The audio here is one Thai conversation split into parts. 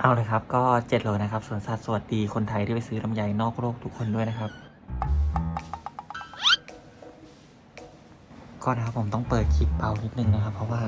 เอาเลยครับ ก็เจ็ดโลนะครับสวนสัตว์สวัสดีคนไทยที่ไปซื้อลำไยนอกโลกทุกคนด้วยนะครับ ก็นะครับผมต้องเปิดคลิปเบานิดนึงนะครับ เพราะว่า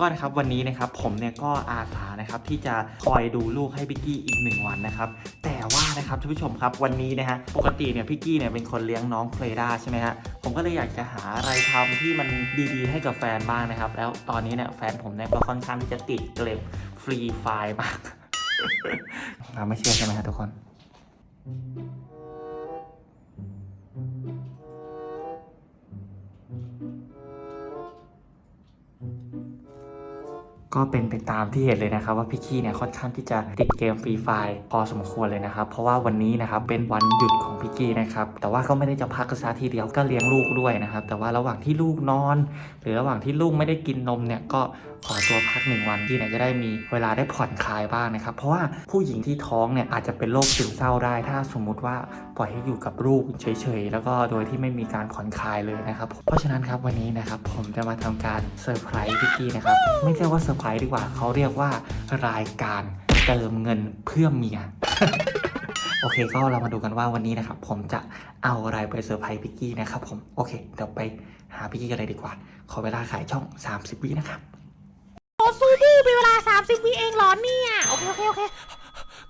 ก็นะครับวันนี้นะครับผมเนี่ยก็อาสานะครับที่จะคอยดูลูกให้พิกกี้อีกหนึ่งวันนะครับแต่ว่านะครับท่านผู้ชมครับวันนี้นะฮะปกติเนี่ยพิกกี้เนี่ยเป็นคนเลี้ยงน้องเฟรด้าใช่ไหมฮะผมก็เลยอยากจะหาอะไรทำที่มันดีๆ ให้กับแฟนบ้างนะครับ แล้วตอนนี้เนี่ยแฟนผมเนี่ยก็ค่อนข้างที่จะติดเกลมฟรีไฟล์มากเราไม่เชื่อใช่ไหมฮะทุกคน ก็เป็นไปตามที่เห็นเลยนะครับว่าพี่ขี้เนี่ยค่อนข้างที่จะติดเกมฟรีไฟล์พอสมควรเลยนะครับ เพราะว่าวันนี้นะครับเป็นวันหยุดของพี่กี้นะครับแต่ว่าก็ไม่ได้จะพักกระซาทีเดียวก็เลี้ยงลูกด้วยนะครับแต่ว่าระหว่างที่ลูกนอน หรือระหว่างที่ลูกไม่ได้กินนมเนี่ยก็ขอตัวพักหนึ่งวันที่เนี่ยจะได้มีเวลาได้ผ่อนคลายบ้างนะครับ เพราะว่าผู้หญิงที่ท้องเนี่ยอาจจะเป็นโรคซึมเศร้าได้ ถ้าสมมุติว่าปล่อยให้อยู่กับลูกเฉยๆ แล้วก็โดยที่ไม่มีการผ่อนคลายเลยนะครับ เพราะฉะนั้นครับวันนี้นะครับผมจะมาทำการเซอร์ไพรส์พี่กี้นะครับ ไม่เรียกว่าเซอร์ไพรส์ดีกว่าเขาเรียกว่ารายการเติมเงินเพื่อเมียโอเคก็เรามาดูกันว่าวันนี้นะครับผมจะเอาอะไรไปเซอร์ไพรส์พี่กี้นะครับผมโอเคเดี๋ยวไปหาพี่กี้กันเลยดีกว่า ขอเวลาขายช่อง 30 วินะครับ ซูบูเป็นเวลา 30วิเองเหรอเนี่ย โอเค โอเค โอเค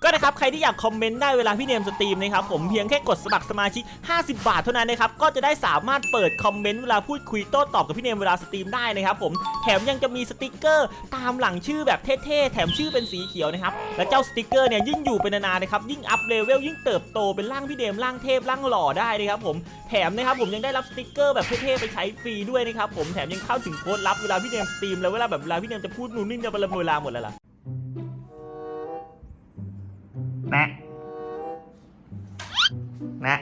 ก็นะครับใครที่อยากคอมเมนต์ได้เวลาพี่เนมสตรีมนะครับผมเพียงแค่กดสมัครสมาชิก 50 บาทเท่านั้นนะครับก็จะได้สามารถเปิดคอมเมนต์เวลาพูดคุยโต้ตอบกับพี่เนมเวลาสตรีมได้นะครับผมแถมยังจะมีสติกเกอร์ตามหลังชื่อแบบเท่ๆแถมชื่อเป็นสีเขียวนะครับและเจ้าสติกเกอร์เนี่ยยิ่งอยู่เป็นนานๆนะครับยิ่งอัพเลเวลยิ่งเติบโตเป็นร่างพี่เนมร่างเทพร่างหล่อได้นะครับผมแถมนะครับผมยังได้รับสติกเกอร์แบบเท่ๆไปใช้ฟรีด้วยนะครับผมแถมยังเข้าถึงโค้ดลับเวลาพี่เนมสตรีมแล้วเวลาแบบเวลาพี่เนมจะพูดนู่นนี่จะบละเวลาหมดแล้วล่ะ นะนะ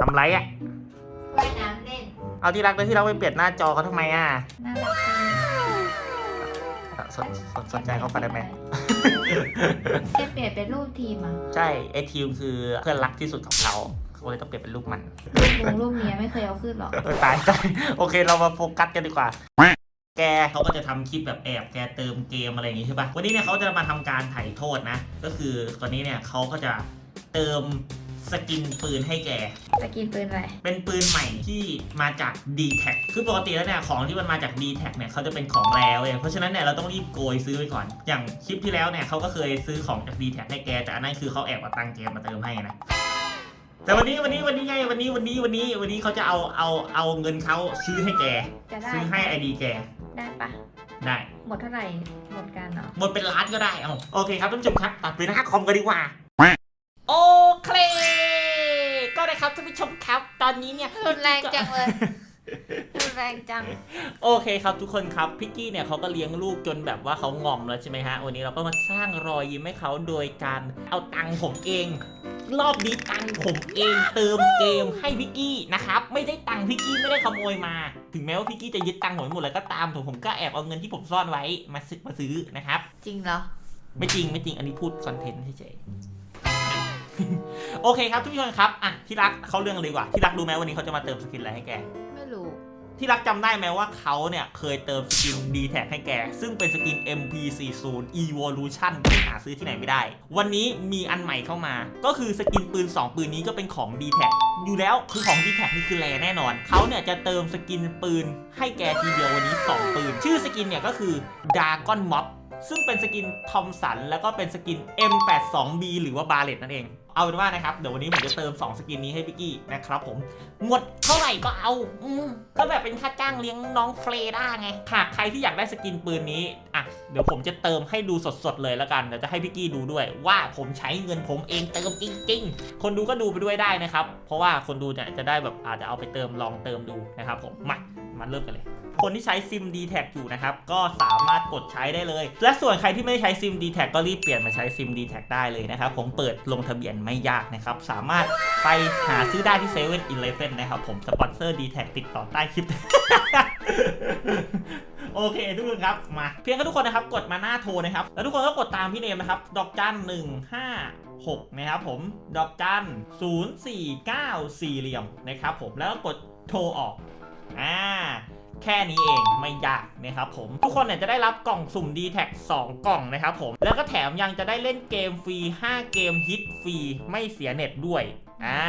ทำไรอะ่ะว่ายน้ำเล่นเอาที่รักแล้วที่รักไปเปลี่ยนหน้าจอเขาทำไมอะน่ารักจังสนสนสนใจเขาไปได้ไหมจะเปลี่ยนเป็นรูปทีมอะใช่ไอทีมคือเพื่อนรักที่สุดของเขาเขาเลยต้องเปลี่ยนเป็นลูกมันรูปลุงรูปเมียไม่เคยเอาขึ้นหรอกเออตายตายโอเคเรามาโฟกัสกันดีกว่า แกเขาก็จะทำคลิปแบบแอบแกเติมเกมอะไรอย่างงี้ใช่ปะวันนี้เนี่ยเขาจะมาทำการไถ่โทษนะ ก็คือตอนนี้เนี่ยเขาก็จะเติมสกินปืนให้แกจะกินปืนอะไร เป็นปืนใหม่ที่มาจาก d t แทคือปกติแล้วเนี่ยของที่มันมาจาก d t แทเนี่ยเขาจะเป็นของแล้วเว้ยเพราะฉะนั้นเนี่ยเราต้องรีบโกยซื้อไปก่อน อย่างคลิปที่แล้วเนี่ยเขาก็เคยซื้อของจาก d t แทให้แก แต่อันนั้นคือเขาแอบเอาตังค์แกมาเติมให้นะแต่วันนี้วันนี้วันนี้ไงวันนี้วันนี้วันนี้วันนี้เขาจะเอาเอาเอาเงินเขาซื้อให้แกจะได้ซื้อให้ไอดีแก ได้ปะได้ หมดเท่าไหร่หมดกันเนาะหมดเป็นล้านก็ได้เอาโอเคครับท่านผู้ชมครับตัดไปหน้าคอมกันดีกว่า โอเค ก็ได้ครับท่านผู้ชมครับ ตอนนี้เนี่ย รุนแรงจังเลยรุนแรงจัง โอเคครับทุกคนครับพิกกี้เนี่ยเขาก็เลี้ยงลูกจนแบบว่าเขางอมแล้วใช่ไหมฮะ วันนี้เราก็มาสร้างรอยยิ้มให้เขาโดยการเอาตังค์ผมเอง รอบนี้ตังค์ผมเองเติมเกมให้พิกกี้นะครับ ไม่ได้ตังค์พิกกี้ไม่ได้ขโมยมา ถึงแม้ว่าพิกกี้จะยึดตังค์ผมหมดเลยก็ตามผมผมก็แอบเอาเงินที่ผมซ่อนไว้มาซื้อมาซื้อนะครับ จริงเหรอ ไม่จริงไม่จริงอันนี้พูดคอนเทนต์เฉยๆ โอเคครับทุกคนครับอะที่รักเขาเรื่องเลยดีกว่าที่รักรู้ไหมวันนี้เขาจะมาเติมสกินอะไรให้แกไม่รู้ ที่รักจำได้ไหมว่าเขาเนี่ยเคยเติมสกิน d t แทให้แก ซึ่งเป็นสกิน MP40 Evolution ที่หาซื้อที่ไหนไม่ได้ วันนี้มีอันใหม่เข้ามา ก็คือสกินปืน 2 ปืนนี้ก็เป็นของ d t แทอยู่แล้วคือของ d t แทนี่คือแรแน่นอน เขาเนี่ยจะเติมสกินปืนให้แกทีเดียววันนี้ 2 ปืน ชื่อสกินเนี่ยก็คือ Dragon Mob ซึ่งเป็นสกินทอมสันแล้วก็เป็นสกิน M82B หรือว่าบาเลตนั่นเอง เอาเป็นว่านะครับ เดี๋ยววันนี้ผมจะเติม 2 สกินนี้ให้พี่กี้นะครับผม หมดเท่าไหร่ก็เอาอืมก็แบบเป็นค่าจ้างเลี้ยงน้องเฟรด้าไง หากใครที่อยากได้สกินปืนนี้ อะ เดี๋ยวผมจะเติมให้ดูสดๆเลยแล้วกัน เดี๋ยวจะให้พี่กี้ดูด้วย ว่าผมใช้เงินผมเองเติมจริงๆ คนดูก็ดูไปด้วยได้นะครับ เพราะว่าคนดูเนี่ยจะได้แบบอาจจะเอาไปเติมลองเติมดูนะครับผม มา มาเริ่มกันเลย คนที่ใช้ซิม d t แทอยู่นะครับก็สามารถกดใช้ได้เลย และส่วนใครที่ไม่ใช้ซิม d t แทก็รีบเปลี่ยนมาใช้ซิม d t แทได้เลยนะครับผมเปิดลงทะเบียนไม่ยากนะครับสามารถไปหาซื้อได้ที่เซเว่นอีเลฟเว่นนะครับผมสปอนเซอร์ d t แทติดต่อใต้คลิปโอเคทุกคนครับมาเพียงแค่ทุกคนนะครับกดมาหน้าโทรนะครับแล้วทุกคนก็กดตามพี่เนมนะครับดอกจันหนึ่งห้าหกนะครับผมดอกจันศูนย์สี่เก้าสี่เหลี่ยมนะครับผมแล้วก็กดโทรออกอ่า แค่นี้เองไม่ยากนะครับผม ทุกคนเนี่ยจะได้รับกล่องสุ่ม d t แท2กล่องนะครับผม แล้วก็แถมยังจะได้เล่นเกมฟรี 5 เกมฮิตฟรี ไม่เสียเน็ตด้วย อ่า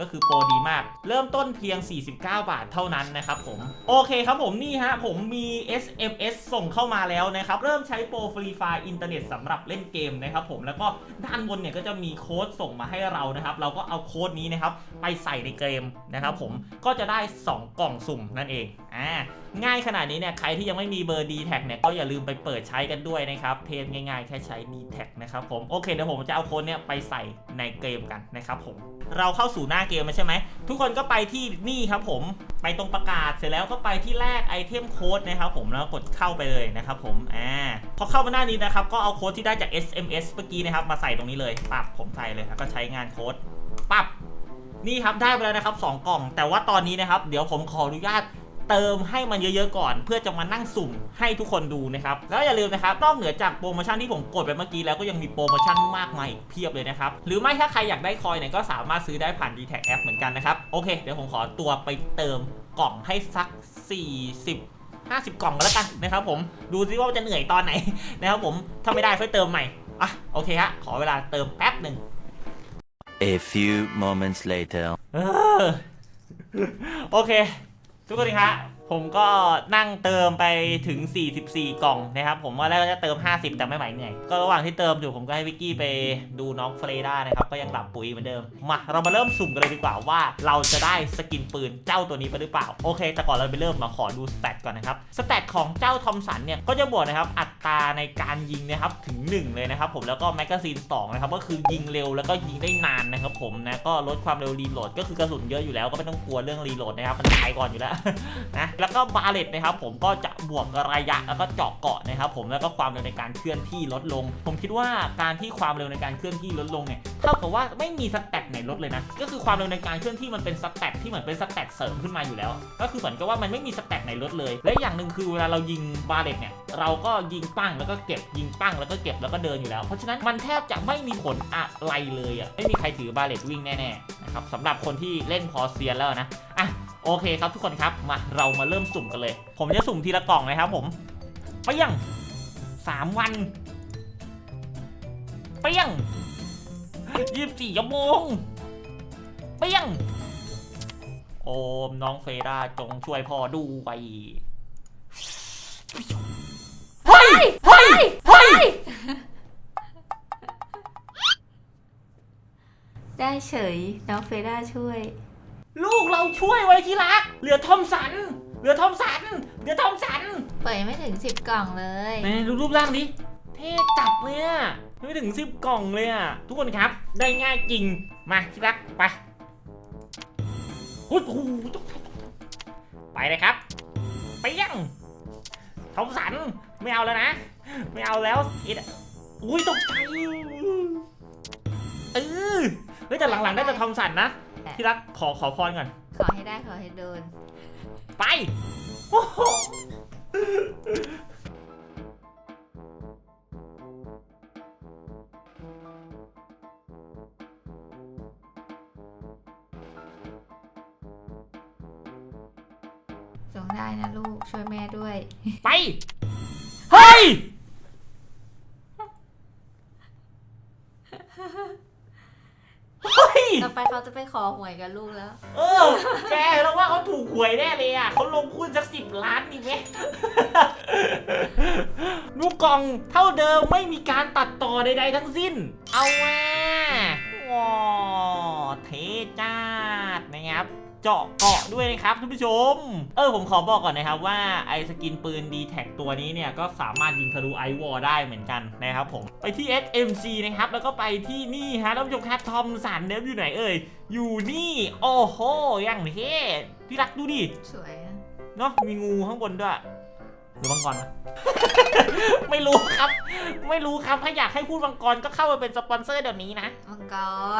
ก็คือโปรดีมาก เริ่มต้นเพียง 49 บาทเท่านั้นนะครับผม โอเคครับผมนี่ฮะ ผมมี SMS ส่งเข้ามาแล้วนะครับ เริ่มใช้โปรฟรีไฟล์อินเทอร์เน็ตสำหรับเล่นเกมนะครับผมแล้วก็ด้านบนเนี่ยก็จะมีโค้ดส่งมาให้เรานะครับ เราก็เอาโค้ดนี้นะครับไปใส่ในเกมนะครับผมก็จะได้ 2 กล่องสุ่มนั่นเองอ่าง่ายขนาดนี้เนี่ยใครที่ยังไม่มีเบอร์ d t แทเนี่ยก็อย่าลืมไปเปิดใช้กันด้วยนะครับเทสง่ายๆ แค่ใช้ d t แทนะครับผมโอเคเดี๋ยวผมจะเอาโค้ดเนี่ยไปใส่ในเกมกันนะครับผมเราเข้าสู่หน้าเกมใช่ไหม ทุกคนก็ไปที่นี่ครับผมไปตรงประกาศเสร็จแล้วก็ไปที่แรกไอเทมโค้ดนะครับผมแล้วกดเข้าไปเลยนะครับผมอ่าพอเข้ามาหน้านี้นะครับก็เอาโค้ดที่ได้จาก SMS เมื่อกี้นะครับมาใส่ตรงนี้เลยปับผมใส่เลยแล้วก็ใช้งานโค้ดปับนี่ครับได้ไปแล้วนะครับสองกล่อง แต่ว่าตอนนี้นะครับ เดี๋ยวผมขออนุญาต เติมให้มันเยอะๆก่อน เพื่อจะมานั่งสุ่มให้ทุกคนดูนะครับแล้วอย่าลืมนะครับนอกเหนือจากโปรโมชั่นที่ผมกดไปเมื่อกี้แล้วก็ยังมีโปรโมชั่นมากมายอีกเพียบเลยนะครับหรือไม่ถ้าใครอยากได้คอยเนี่ยก็สามารถซื้อได้ผ่าน d t แทแอปเหมือนกันนะครับโอเค เดี๋ยวผมขอตัวไปเติมกล่องให้สัก 40 50 กล่องก็แล้วกันนะครับผมดูซิว่าจะเหนื่อยตอนไหนนะครับผมถ้าไม่ได้ค่อยเติมใหม่อะโอเคฮะขอเวลาเติมแป๊บหนึ่ง A few moments later. เออโอเค ทุกคนครับ ผมก็นั่งเติมไปถึง 44 กล่องนะครับ ผมว่าแล้วจะเติม 50 แต่ไม่ไหวเหนื่อยก็ระหว่างที่เติมอยู่ผมก็ให้วิกกี้ไปดูน้องเฟรด้านะครับ ก็ยังหลับปุ๋ยเหมือนเดิม มาเรามาเริ่มสุ่มกันเลยดีกว่าว่า เราจะได้สกินปืนเจ้าตัวนี้ไปหรือเปล่า โอเค แต่ก่อนเราไปเริ่มมาขอดูสแตทก่อนนะครับสแตทของเจ้าทอมสันเนี่ย ก็จะบวกนะครับ อัตราในการยิงนะครับถึง 1 เลยนะครับ ผมแล้วก็แมกกาซีน2นะครับ ก็คือยิงเร็วแล้วก็ยิงได้นานนะครับผมนะ ก็ลดความเร็วรีโหลดก็คือกระสุนเยอะอยู่แล้วก็ไม่ต้องกลัวเรื่องรีโหลดนะครับ มันตายก่อนอยู่แล้วนะแล้วก็บาเลตนะครับผมก็จะบวกระยะแล้วก็เจาะเกาะนะครับผมแล้วก็ความเร็วในการเคลื่อนที่ลดลง ผมคิดว่าการที่ความเร็วในการเคลื่อนที่ลดลงเนี่ยเท่ากับว่าไม่มีสแตทไหนลดเลยนะก็คือความเร็วในการเคลื่อนที่มันเป็นสแตทที่เหมือนเป็นสแตทเสริมขึ้นมาอยู่แล้ว ก็คือเหมือนกับว่ามันไม่มีสแตทไหนลดเลย และอย่างหนึ่งคือเวลาเรายิงบาเลตเนี่ยเราก็ยิงปั้งแล้วก็เก็บยิงปั้งแล้วก็เก็บแล้วก็เดินอยู่แล้ว เพราะฉะนั้นมันแทบจะไม่มีผลอะไรเลยอะไม่มีใครถือบาเลตวิ่งแน่ๆนะครับสำหรับคนที่เล่นพอเซียนแล้วนะอะ โอเคครับทุกคนครับมาเรามาเริ่มสุ่มกันเลย ผมจะสุ่มทีละกล่องนะครับผมเปี้ยงสามวันเปี้ยงยี่สิบสี่ชั่วโมงเปี้ยง โอมน้องเฟราจงช่วยพ่อด้วยเฮ้ยเฮ้ยเฮ้ยได้เฉยน้องเฟด้าช่วย ลูกเราช่วยไว้ที่รัก เหลือทอมสัน เหลือทอมสัน เหลือทอมสันเปิดยังไม่ถึงสิบกล่องเลย ไหนดูรูปร่างดิ เท่จัดเลยอะไม่ถึงสิบกล่องเลยอะทุกคนครับ ได้ง่ายจริง มาที่รักไปโอ้โหตกใจไปเลยครับ ไปยังทอมสัน ไม่เอาแล้วนะ ไม่เอาแล้วอิดอุ้ยตกใจเออเฮ้ยแต่หลังๆได้แต่ทอมสันนะ ที่รักขอขอพรก่อน ขอให้ได้ขอให้โดน ไปโอ้โหจงได้นะลูกช่วยแม่ด้วย ไป เฮ้ย เฮ้ย ต่อ ไปเขาจะไปขอหวยกับลูกแล้ว เออแกเราว่าเขาถูกหวยแน่เลยอะเขาลงทุนสักสิบล้านนี่ไหม ลูกกล่องเท่าเดิมไม่มีการตัดต่อใดๆทั้งสิ้น เอาว่าว้าวเทจัดนะครับ เจาะเกาะด้วยนะครับท่านผู้ชม เออผมขอบอกก่อนนะครับว่าไอสกินปืน d t แทตัวนี้เนี่ยก็สามารถยิงทะลุไอวอลได้เหมือนกันนะครับผมไปที่ SMC นะครับแล้วก็ไปที่นี่ฮะท่านผู้ชมครับทอมสันเดฟอยู่ไหนเอ่ยอยู่นี่ โอ้โหอย่างเท่พี่รักดูดิสวยอะเนาะมีงูข้างบนด้วย หรือมังกรวะ ไม่รู้ครับ ไม่รู้ครับ ถ้าอยากให้พูดมังกรก็เข้ามาเป็นสปอนเซอร์เดี๋ยวนี้นะมังก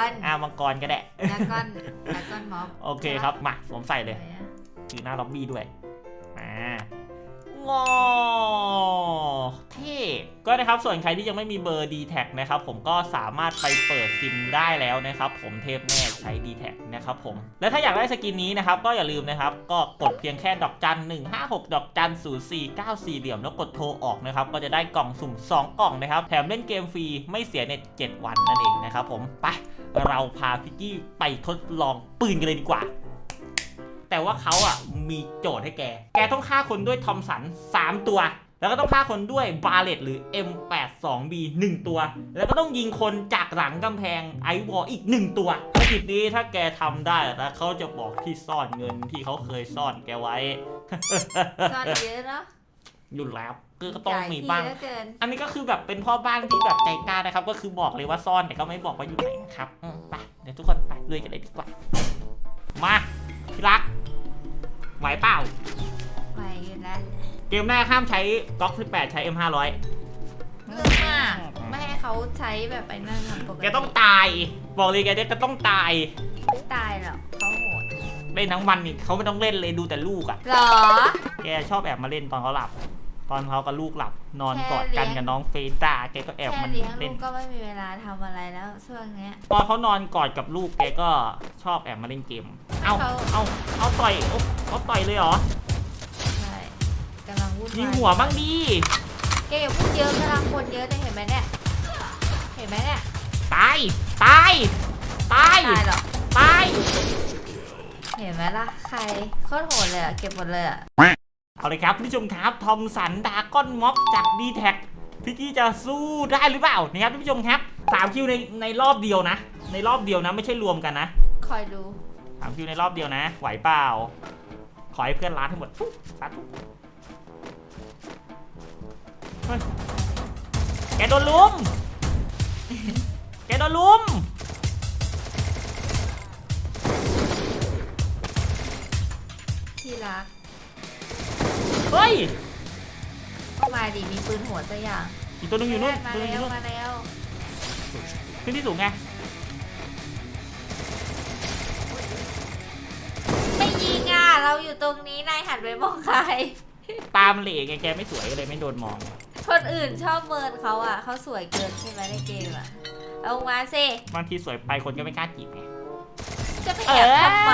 รอ่ามังกรก็ได้แล้วก้อนแล้วก้อนม็อบโอเคครับ มาสวมใส่เลยสวยอะถือหน้าล็อบบี้ด้วยมางอเท่ ก็นะครับส่วนใครที่ยังไม่มีเบอร์ d t แทนะครับผมก็สามารถไปเปิดซิมได้แล้วนะครับผมเทพแน่ใช้ d t แทนะครับผมและถ้าอยากได้สกินนี้นะครับก็อย่าลืมนะครับก็กดเพียงแค่ดอกจัน 156 ดอกจัน 0494 เหลี่ยมแล้วกดโทรออกนะครับก็จะได้กล่องสุ่ม 2 กล่องนะครับแถมเล่นเกมฟรีไม่เสียเน็ต 7 วันนั่นเองนะครับผมไปเราพาพิกกี้ไปทดลองปืนกันเลยดีกว่า แต่ว่าเขาอะมีโจทย์ให้แก แกต้องฆ่าคนด้วยทอมสัน 3 ตัว แล้วก็ต้องฆ่าคนด้วยบาเลตหรือ M82B 1 ตัว แล้วก็ต้องยิงคนจากหลังกำแพงไอวอลอีก 1 ตัวภารกิจนี้ถ้าแกทำได้แล้วเขาจะบอกที่ซ่อนเงินที่เขาเคยซ่อนแกไว้ซ่อนเยอะเนาะอยู่แล้วก็ต้องมีจ่ยบ้างทีเหลือเกินอันนี้ก็คือแบบเป็นพ่อบ้านที่แบบใจกล้านะครับ ก็คือบอกเลยว่าซ่อนแต่ก็ไม่บอกว่าอยู่ไหนนะครับอืมไปเดี๋ยวทุกคนไปลุยกันเลยดีกว่า มาพี่รักไหวเปล่าไปอยู่แล้วเก มแรกห้ามใช้ก๊อก18 ใช้ M500 เรื่องมาก ไม่ให้เขาใช้แบบไอ้นั่นทำปกติแกต้องตาย บอกเลยแกเนี่ยก็ต้องตาย ไม่ตายหรอกเขาโหดเล่นทั้งวันนี่เขาไม่ต้องเล่นเลยดูแต่ลูกอะ่ะ หรอ แกชอบแอบมาเล่นตอนเขาหลับ ตอนเขากับลูกหลับ นอนแค่กอดกันเลี้ยงกับน้องเฟนตาแกก็แอบแค่มันเลี้ยงลูเล่น กก็ไม่มีเวลาทำอะไรแล้วช่วงเนี้ย ตอนเขานอนกอดกับลูกแกก็ชอบแอบมาเล่นเกม เอาเขา เอาเอาต่อยเอาเอาต่อยเลยเหรอ ยยิงหัวบ้างดิแกอย่าพูดเยอะกำลังคนเยอะเนี่ยเห็นไหมเนี่ย เห็นไหมเนี่ย ตาย ตาย ตาย ตายหรอกตาย เห็นไหมล่ะ ใครโคตรโหดเลยอะเก็บหมดเลยอะเอาเลยครับผู้ชมครับ ทอมสันดาก้อนม็อบจากดีแท็กพี่กี้จะสู้ได้หรือเปล่านะครับท่านผู้ชมครับสามคิวในในรอบเดียวนะ ในรอบเดียวนะ ไม่ใช่รวมกันนะคอยดูสามคิวในรอบเดียวนะ ไหวเปล่า ขอให้เพื่อนล้านให้หมดปุ๊บสาธุเฮ้ย แกโดนลุม แกโดนลุม ที่รักเฮ้ยก็มาดิมีปืนหัวสักอย่างอีกตัวหนึงอยู่นู่นมาตัวหนึงอแล้ยู่วนู่นมาแล้วขึ้นที่สูงไง ไม่ยิงอะเราอยู่ตรงนี้นายหันไปมองใครตามเหล่ไงแกไม่สวยก็เลยไม่โดนมอง คนอื่นชอบเมินเขาอะเขาสวยเกินใช่ไหมในเกมอะเอามาสิบางทีสวยไปคนก็ไม่กล้าจีบไงจะไปแอบทำไม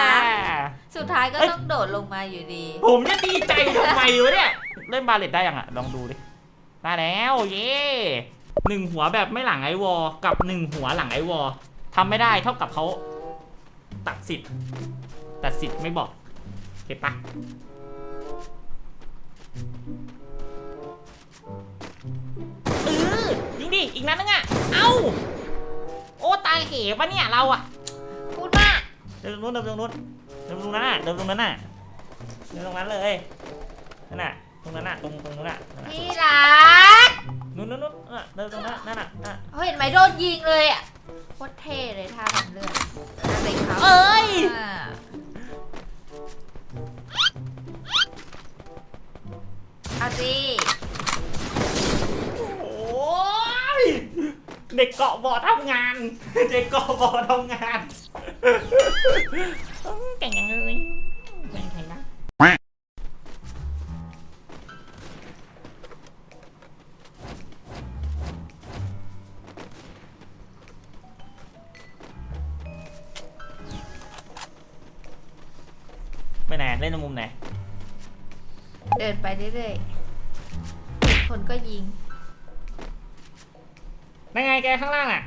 นะเออสุดท้ายก็เอ้ยต้องโดดลงมาอยู่ดี ผมจะดีใจทำไมวะเนี่ยเล่นบาเลตได้ยังอะลองดูดิได้แล้วเย้หนึ่งหัวแบบไม่หลังไอวอลกับหนึ่งหัวหลังไอวอลทำไม่ได้เท่ากับเขาตัดสิทธิ์ตัดสิทธิ์ไม่บอกเก็บปะ เออยิงดิ อีกนัดนึงอะ เอ้า โอ้ตายเหวปะเนี่ยเราอะ พูดมาก เดินตรงนู้นเดินตรงนู้นเดินตรงนั้นน่ะเดินตรงนั้นน่ะเดินตรงนั้นเลยนั่นน่ะ ตรงนั้นน่ะ ตรงตรงนู้นน่ะนั่นน่ะที่รักนู้นนู้นนู้นอะเดินตรงนั้นนั่นน่ะอะเขาเห็นไหมโดนยิงเลยอะโคตรเท่เลยท่าพันเลือดอะไรเขาเอ้ยอ่าเอาสิโอ้ย เด็กเกาะบ่อทำงาน เด็กเกาะบ่อทำงานเก่งยังเลยเก่งใครนะไปไหนเล่นในมุมไหน เดินไปเรื่อยๆคนก็ยิง นั่นไงแกข้างล่างน่ะ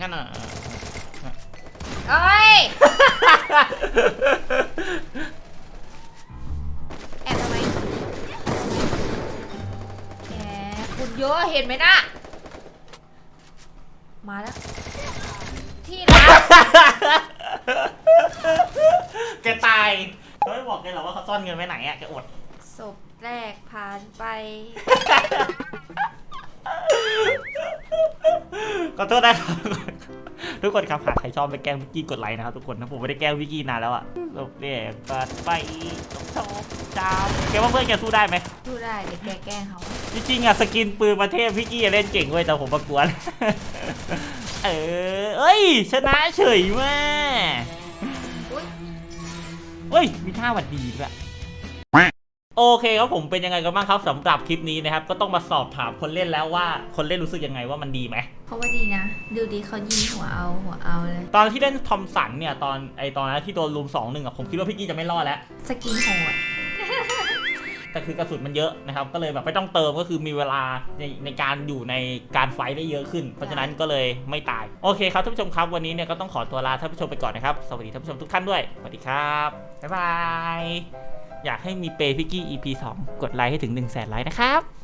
งั้นอะโอ้ย แอบทำไมแหมคุณเยอะเห็นไหมนะมาแล้ว ที่รักแกตายเขาไม่บอกแกหรอกว่าเขาซ่อนเงินไว้ไหนอะแกอดศพแรกผ่านไป อโทษนะครับทุกคนครับหากใครชอบไปแกล้งวิกกี้กดไลค์นะครับทุกคนนะผมไม่ได้แกล้งวิกกี้นานแล้วอะลบเด็กเปิดไปจบจบจามแกว่าเพื่อนแกสู้ได้ไหมดูได้เดี๋ยวแกแกล้งเขาจริงๆอะสกินปืนประเทศวิกกี้เล่นเก่งเว้ยแต่ผมประกวนเออเอ้ยชนะเฉยแม่อุ้ยเฮ้ยมีท่าหวัดดีด้วย โอเคครับผมเป็นยังไงกันบ้างครับสำหรับคลิปนี้นะครับก็ต้องมาสอบถามคนเล่นแล้วว่าคนเล่นรู้สึกยังไงว่ามันดีไหมเขาว่าดีนะ ดูดีเขายิงหัวเอาหัวเอาเลยตอนที่เล่นทอมสันเนี่ยตอนไอตอนนั้นที่โดนลุมสองหนึ่งอะผมคิดว่าพี่กี้จะไม่รอดแล้ว สกินโหดแต่คือกระสุนมันเยอะนะครับ ก็เลยแบบไม่ต้องเติมก็คือมีเวลาในในการอยู่ในการไฟท์ได้เยอะขึ้น เพราะฉะนั้นก็เลยไม่ตาย โอเคครับท่านผู้ชมครับวันนี้เนี่ยก็ต้องขอตัวลาท่านผู้ชมไปก่อนนะครับ สวัสดีท่านผู้ชมทุกท่านด้วย สวัสดีครับ บ๊ายบาย อยากให้มีเปย์พิกกี้ EP 2 กดไลค์ให้ถึง1 0 0 0 0แสนไลค์นะครับ